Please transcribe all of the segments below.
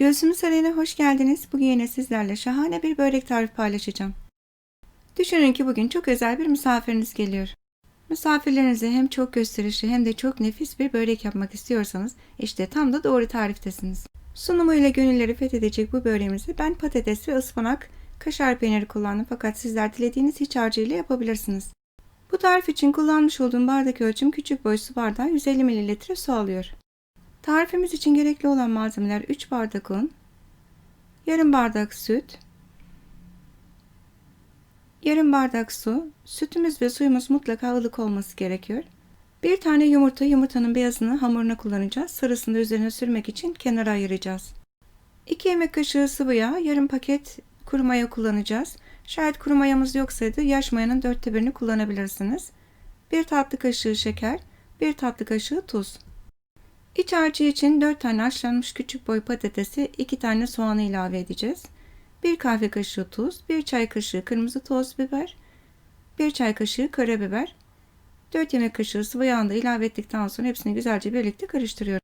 Göğsümü Sarayı'na hoş geldiniz. Bugün yine sizlerle şahane bir börek tarifi paylaşacağım. Düşünün ki bugün çok özel bir misafiriniz geliyor. Misafirlerinize hem çok gösterişli hem de çok nefis bir börek yapmak istiyorsanız işte tam da doğru tariftesiniz. Sunumuyla gönülleri fethedecek bu böreğimizi ben patates ve ıspanak, kaşar peyniri kullandım fakat sizler dilediğiniz iç harcıyla yapabilirsiniz. Bu tarif için kullanmış olduğum bardak ölçüm küçük boy su bardağı 150 ml su alıyor. Tarifimiz için gerekli olan malzemeler 3 bardak un, yarım bardak süt, yarım bardak su, sütümüz ve suyumuz mutlaka ılık olması gerekiyor. Bir tane yumurta, yumurtanın beyazını hamuruna kullanacağız. Sarısını da üzerine sürmek için kenara ayıracağız. 2 yemek kaşığı sıvı yağ, yarım paket kuru maya kullanacağız. Şayet kuru mayamız yoksaydı yaş mayanın dörtte birini kullanabilirsiniz. 1 tatlı kaşığı şeker, 1 tatlı kaşığı tuz. İç harcı için 4 tane haşlanmış küçük boy patatesi, 2 tane soğanı ilave edeceğiz. 1 kahve kaşığı tuz, 1 çay kaşığı kırmızı toz biber, 1 çay kaşığı karabiber, 4 yemek kaşığı sıvı yağını da ilave ettikten sonra hepsini güzelce birlikte karıştırıyorum.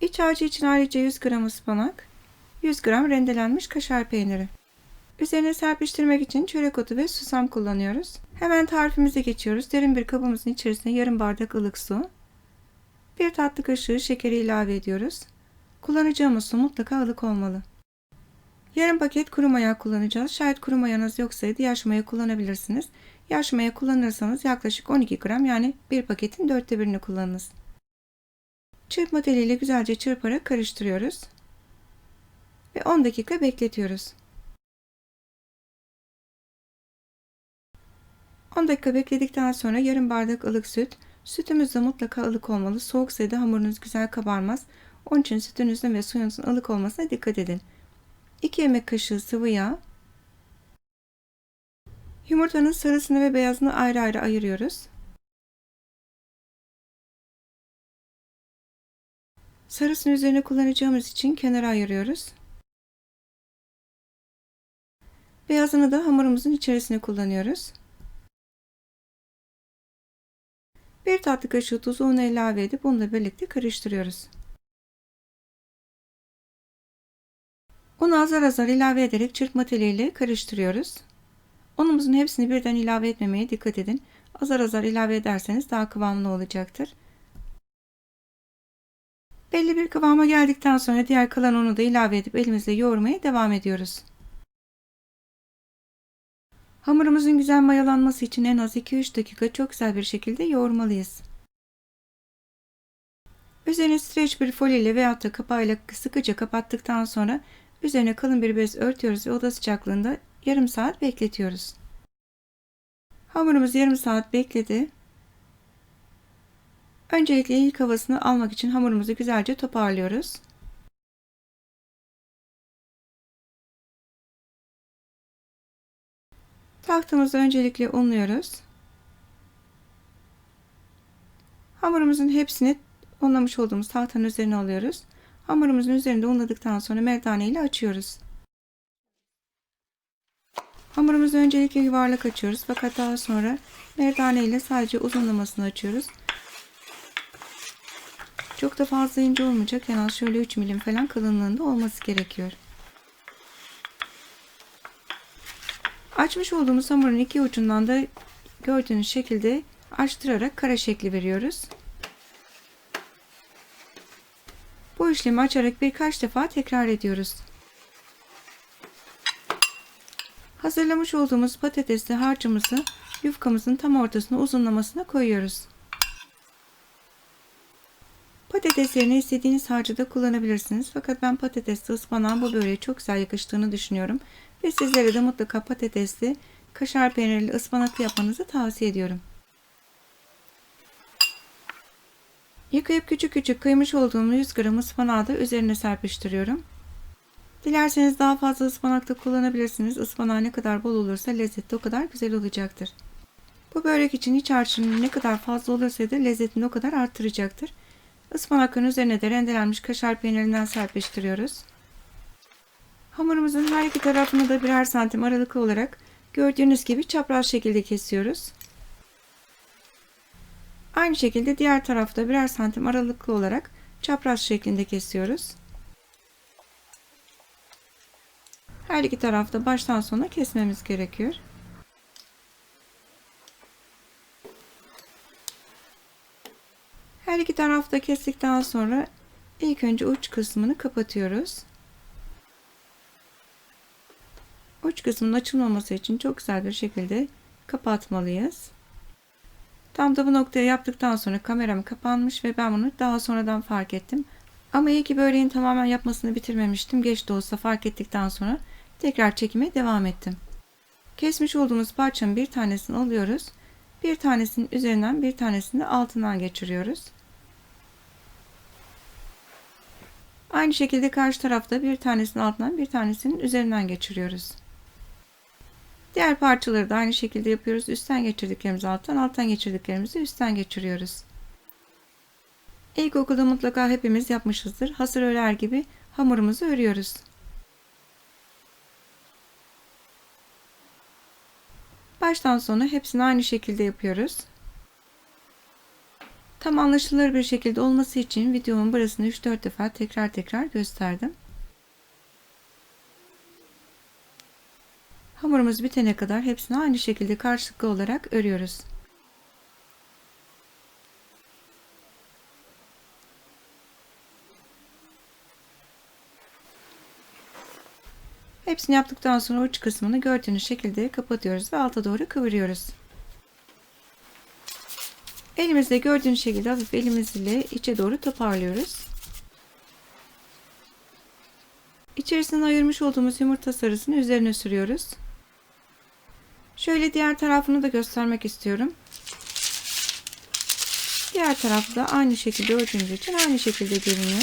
İç harcı için ayrıca 100 gram ıspanak, 100 gram rendelenmiş kaşar peyniri. Üzerine serpiştirmek için çörek otu ve susam kullanıyoruz. Hemen tarifimize geçiyoruz. Derin bir kabımızın içerisine yarım bardak ılık su, bir tatlı kaşığı şekeri ilave ediyoruz. Kullanacağımız su mutlaka ılık olmalı. Yarım paket kuru maya kullanacağız. Şayet kuru mayanız yoksaydı yaş maya kullanabilirsiniz. Yaş maya kullanırsanız yaklaşık 12 gram yani bir paketin dörtte birini kullanınız. Çırpma teliyle güzelce çırparak karıştırıyoruz. Ve 10 dakika bekletiyoruz. 10 dakika bekledikten sonra yarım bardak ılık süt, Sütümüz de mutlaka ılık olmalı. Soğuk sayıda hamurunuz güzel kabarmaz. Onun için sütünüzün ve suyunuzun ılık olmasına dikkat edin. 2 yemek kaşığı sıvı yağ. Yumurtanın sarısını ve beyazını ayrı ayrı ayırıyoruz. Sarısını üzerine kullanacağımız için kenara ayırıyoruz. Beyazını da hamurumuzun içerisine kullanıyoruz. Bir tatlı kaşığı tuz unu ilave edip unla birlikte karıştırıyoruz. Unu azar azar ilave ederek çırpma teliyle karıştırıyoruz. Unumuzun hepsini birden ilave etmemeye dikkat edin. Azar azar ilave ederseniz daha kıvamlı olacaktır. Belli bir kıvama geldikten sonra diğer kalan unu da ilave edip elimizle yoğurmaya devam ediyoruz. Hamurumuzun güzel mayalanması için en az 2-3 dakika çok güzel bir şekilde yoğurmalıyız. Üzerine streç bir folyo ile veyahut da kapağıyla sıkıca kapattıktan sonra üzerine kalın bir bez örtüyoruz ve oda sıcaklığında yarım saat bekletiyoruz. Hamurumuz yarım saat bekledi. Öncelikle ilk havasını almak için hamurumuzu güzelce toparlıyoruz. Tahtamızı öncelikle unluyoruz. Hamurumuzun hepsini unlamış olduğumuz tahtanın üzerine alıyoruz. Hamurumuzun üzerinde unladıktan sonra merdane ile açıyoruz. Hamurumuzu öncelikle yuvarlak açıyoruz fakat daha sonra merdane ile sadece uzunlamasını açıyoruz. Çok da fazla ince olmayacak. Az şöyle 3 milim falan kalınlığında olması gerekiyor. Açmış olduğumuz hamurun iki ucundan da gördüğünüz şekilde açtırarak kare şekli veriyoruz. Bu işlemi açarak birkaç defa tekrar ediyoruz. Hazırlamış olduğumuz patatesli harcımızı yufkamızın tam ortasına uzunlamasına koyuyoruz. Patateslerini istediğiniz harcı da kullanabilirsiniz. Fakat ben patatesli ıspanağın bu böreğe çok güzel yakıştığını düşünüyorum. Ve sizlere de mutlaka patatesli, kaşar peynirli ıspanaklı yapmanızı tavsiye ediyorum. Yıkayıp küçük küçük kıymış olduğum 100 gram ıspanağı da üzerine serpiştiriyorum. Dilerseniz daha fazla ıspanak da kullanabilirsiniz. Ispanağı ne kadar bol olursa lezzeti o kadar güzel olacaktır. Bu börek için iç harcının ne kadar fazla olursa da lezzetini o kadar arttıracaktır. Ispanakın üzerine de rendelenmiş kaşar peynirinden serpiştiriyoruz. Hamurumuzun her iki tarafını da birer santim aralıklı olarak gördüğünüz gibi çapraz şekilde kesiyoruz. Aynı şekilde diğer tarafta birer santim aralıklı olarak çapraz şeklinde kesiyoruz. Her iki tarafta baştan sona kesmemiz gerekiyor. Her iki tarafta kestikten sonra ilk önce uç kısmını kapatıyoruz. Uç kısmının açılmaması için çok güzel bir şekilde kapatmalıyız. Tam da bu noktayı yaptıktan sonra kameram kapanmış ve ben bunu daha sonradan fark ettim. Ama iyi ki böreğin tamamen yapmasını bitirmemiştim. Geç de olsa fark ettikten sonra tekrar çekime devam ettim. Kesmiş olduğumuz parçanın bir tanesini alıyoruz. Bir tanesinin üzerinden bir tanesini altından geçiriyoruz. Aynı şekilde karşı tarafta bir tanesinin altından bir tanesinin üzerinden geçiriyoruz. Diğer parçaları da aynı şekilde yapıyoruz. Üstten geçirdiklerimizi alttan, alttan geçirdiklerimizi üstten geçiriyoruz. İlkokulda mutlaka hepimiz yapmışızdır. Hasır örer gibi hamurumuzu örüyoruz. Baştan sona hepsini aynı şekilde yapıyoruz. Tam anlaşılır bir şekilde olması için videomun burasını 3-4 defa tekrar tekrar gösterdim. Hamurumuz bitene kadar hepsini aynı şekilde karşılıklı olarak örüyoruz. Hepsini yaptıktan sonra uç kısmını gördüğünüz şekilde kapatıyoruz ve alta doğru kıvırıyoruz. Elimizde gördüğünüz şekilde hafif elimizle içe doğru toparlıyoruz. İçerisine ayırmış olduğumuz yumurta sarısını üzerine sürüyoruz. Şöyle diğer tarafını da göstermek istiyorum. Diğer tarafı da aynı şekilde ördüğümüz için aynı şekilde görünüyor.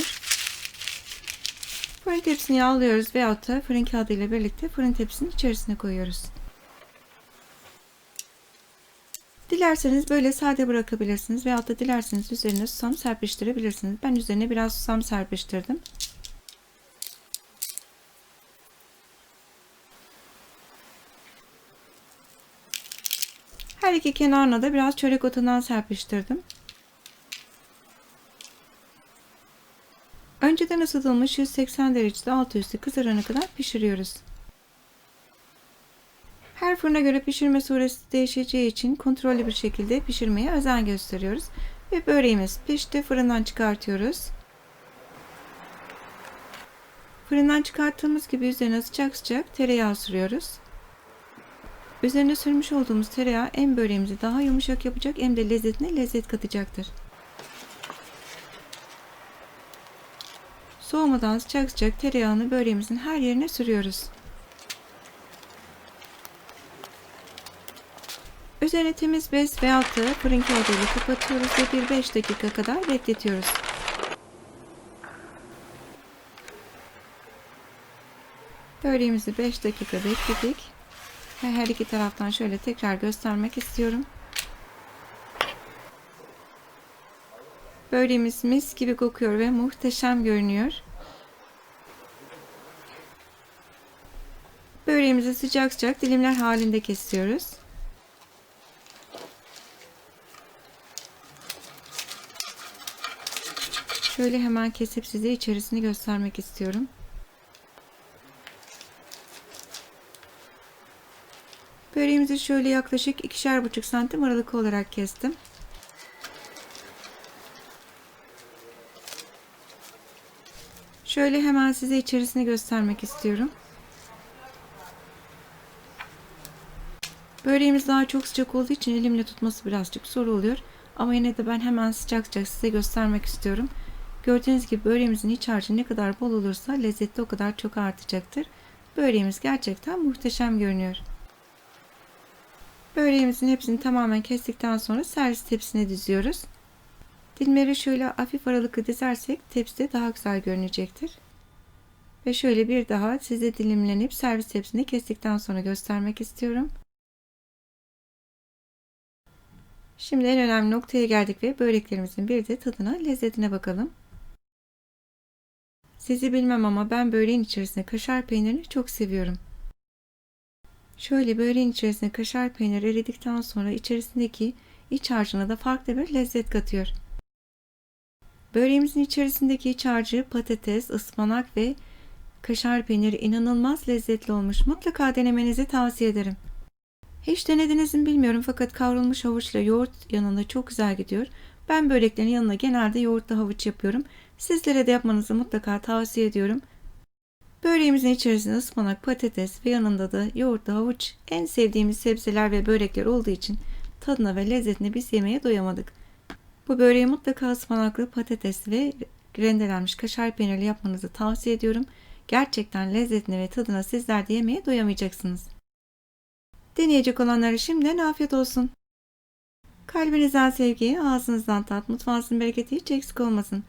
Fırın tepsini yağlıyoruz veyahut da fırın kağıdı ile birlikte fırın tepsinin içerisine koyuyoruz. Dilerseniz böyle sade bırakabilirsiniz veyahut da dilerseniz üzerine susam serpiştirebilirsiniz. Ben üzerine biraz susam serpiştirdim. İki kenarına da biraz çörek otundan serpiştirdim. Önceden ısıtılmış 180 derecede altı üstü kızarana kadar pişiriyoruz. Her fırına göre pişirme süresi değişeceği için kontrollü bir şekilde pişirmeye özen gösteriyoruz. Ve böreğimiz pişti. Fırından çıkartıyoruz. Fırından çıkarttığımız gibi üzerine sıcak sıcak tereyağı sürüyoruz. Üzerine sürmüş olduğumuz tereyağı hem böreğimizi daha yumuşak yapacak hem de lezzetine lezzet katacaktır. Soğumadan sıcak sıcak tereyağını böreğimizin her yerine sürüyoruz. Üzerine temiz bez veyahut da fırın kağıdıyla kapatıyoruz ve bir 5 dakika kadar bekletiyoruz. Böreğimizi 5 dakika bekledik. Ve her iki taraftan şöyle tekrar göstermek istiyorum. Böreğimiz mis gibi kokuyor ve muhteşem görünüyor. Böreğimizi sıcak sıcak dilimler halinde kesiyoruz. Şöyle hemen kesip size içerisini göstermek istiyorum. Böreğimizi şöyle yaklaşık ikişer buçuk santim aralık olarak kestim. Şöyle hemen size içerisini göstermek istiyorum. Böreğimiz daha çok sıcak olduğu için elimle tutması birazcık zor oluyor. Ama yine de ben hemen sıcak sıcak size göstermek istiyorum. Gördüğünüz gibi böreğimizin iç harcı ne kadar bol olursa lezzeti o kadar çok artacaktır. Böreğimiz gerçekten muhteşem görünüyor. Böreğimizin hepsini tamamen kestikten sonra servis tepsine diziyoruz. Dilimleri şöyle hafif aralıklı dizersek tepside daha güzel görünecektir. Ve şöyle bir daha size dilimlenip servis tepsini kestikten sonra göstermek istiyorum. Şimdi en önemli noktaya geldik ve böreklerimizin bir de tadına, lezzetine bakalım. Sizi bilmem ama ben böreğin içerisine kaşar peynirini çok seviyorum. Şöyle böreğin içerisine kaşar peynir eridikten sonra içerisindeki iç harcına da farklı bir lezzet katıyor. Böreğimizin içerisindeki iç harcı patates, ıspanak ve Kaşar peyniri inanılmaz lezzetli olmuş. Mutlaka denemenizi tavsiye ederim. Hiç denediniz mi bilmiyorum fakat kavrulmuş havuçla yoğurt yanında çok güzel gidiyor. Ben böreklerin yanına genelde yoğurtlu havuç yapıyorum. Sizlere de yapmanızı mutlaka tavsiye ediyorum. Böreğimizin içerisinde ıspanak, patates ve yanında da yoğurtlu havuç en sevdiğimiz sebzeler ve börekler olduğu için tadına ve lezzetine biz yemeye doyamadık. Bu böreği mutlaka ıspanaklı patates ve rendelenmiş kaşar peynirli yapmanızı tavsiye ediyorum. Gerçekten lezzetine ve tadına sizler de yemeye doyamayacaksınız. Deneyecek olanlara şimdiden afiyet olsun. Kalbinizden sevgi, ağzınızdan tat, mutfağınızın bereketi hiç eksik olmasın.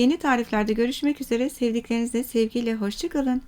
Yeni tariflerde görüşmek üzere sevdiklerinizle sevgiyle hoşçakalın.